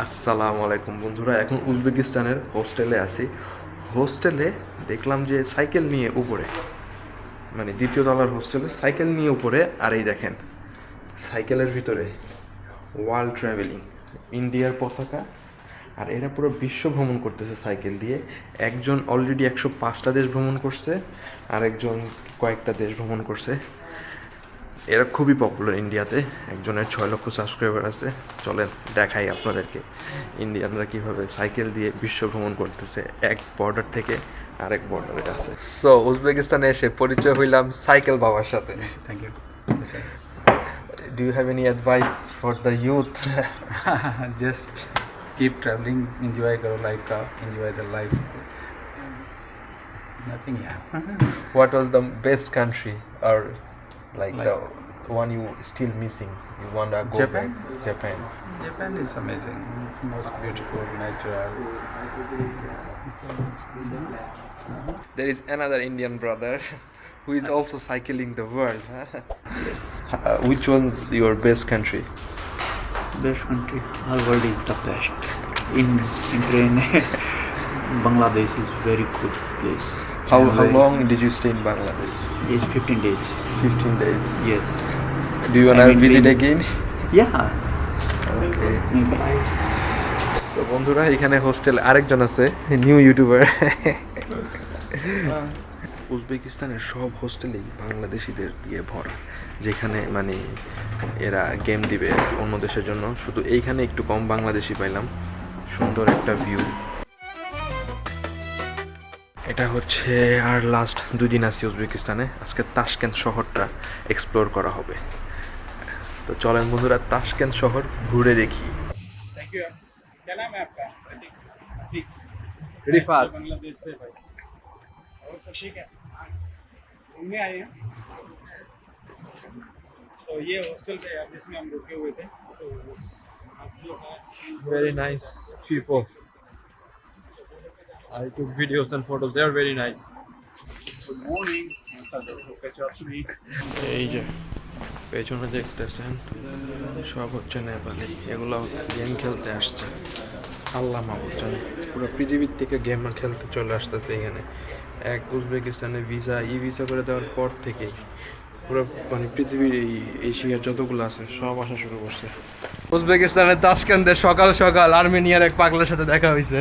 আসসালামু আলাইকুম বন্ধুরা, এখন উজবেকিস্তানের হোস্টেলে আছি। হোস্টেলে দেখলাম যে সাইকেল নিয়ে উপরে মানে দ্বিতীয় তলার হোস্টেলে সাইকেল নিয়ে উপরে, আর এই দেখেন, সাইকেলের ভিতরে ওয়ার্ল্ড ট্রাভেলিং, ইন্ডিয়ার পতাকা, আর এরা পুরো বিশ্ব ভ্রমণ করতেছে সাইকেল দিয়ে। একজন অলরেডি একশো পাঁচটা দেশ ভ্রমণ করছে আর একজন কয়েকটা দেশ ভ্রমণ করছে। এরা খুবই পপুলার ইন্ডিয়াতে একজনের ছয় লক্ষ সাবস্ক্রাইবার আছে। চলেন দেখাই আপনাদেরকে ইন্ডিয়ানরা কীভাবে সাইকেল দিয়ে বিশ্ব ভ্রমণ করতেছে। এক বর্ডার থেকে আরেক বর্ডারের কাছে সো উজবেকিস্তানে এসে পরিচয় হইলাম সাইকেল বাবার সাথে। Thank you do you have any advice for the youth just keep traveling, enjoy your life car, enjoy the life. Nothing, yeah. What was the best like, like the, one you still missing you want to go japan? back japan. Japan is amazing. It's most beautiful natural there is another indian brother who is also cycling the world uh, which one's your best country? Best country our world is the best. In in train bangladesh is very good place. How, how long did you stay in Bangladesh? is 15 days. 15 days. yes. Do you want to visit we- again? yeah. Okay. maybe. So বন্ধুরা এখানে hostel আরেকজন আছে new YouTuber উজবেকিস্তানের সব হোস্টেলেই বাংলাদেশিদের দিয়ে ভরা যেখানে মানে এরা গেম দিবে অন্য দেশের জন্য। শুধু এইখানে একটু কম বাংলাদেশি পাইলাম। সুন্দর একটা ভিউ এটা হচ্ছে আর লাস্ট দুই দিন আছি উজবেকিস্তানে আজকে তাশকেন্ট শহরটা এক্সপ্লোর করা হবে তো চলেন বন্ধুরা তাশকেন্ট শহর ঘুরে দেখি थैंक यू क्या नाम है आपका प्रतीक रिफात बांग्लादेश से भाई और सब ठीक है घूमने आए हैं तो ये हॉस्टल थे यार जिसमें हम रुके हुए थे तो आप जो है very nice people. I took videos and photos. They are very nice. Good morning. এই যে পেছনে দেখতেছেন? সব হচ্ছে নেপালি। এগুলো গেম খেলতে আসছে। আল্লাহ মাবুজনে পুরো পৃথিবীর থেকে গেম খেলতে চলে আসতেছে এখানে। এক উজবেকিস্তানে ভিসা ই ভিসা করে দেওয়ার পর থেকেই পুরো মানে পৃথিবীর এই এশিয়ার যতগুলো আছে সব আসা শুরু করছে। উজবেকিস্তানের তাসকান্দে সকাল সকাল আর্মেনিয়ার এক পাগলার সাথে দেখা হয়েছে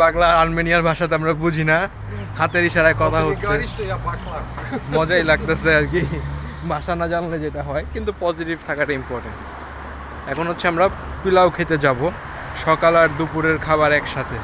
পাগলা আর্মেনিয়ার ভাষাতে আমরা বুঝি না। হাতের ইশারায় কথা হচ্ছে। মজাই লাগতেছে আর কি। ভাষা না জানলে যেটা হয় কিন্তু পজিটিভ থাকাটা ইম্পর্টেন্ট এখন হচ্ছে আমরা পিলাও খেতে যাব। সকাল আর দুপুরের খাবার একসাথে।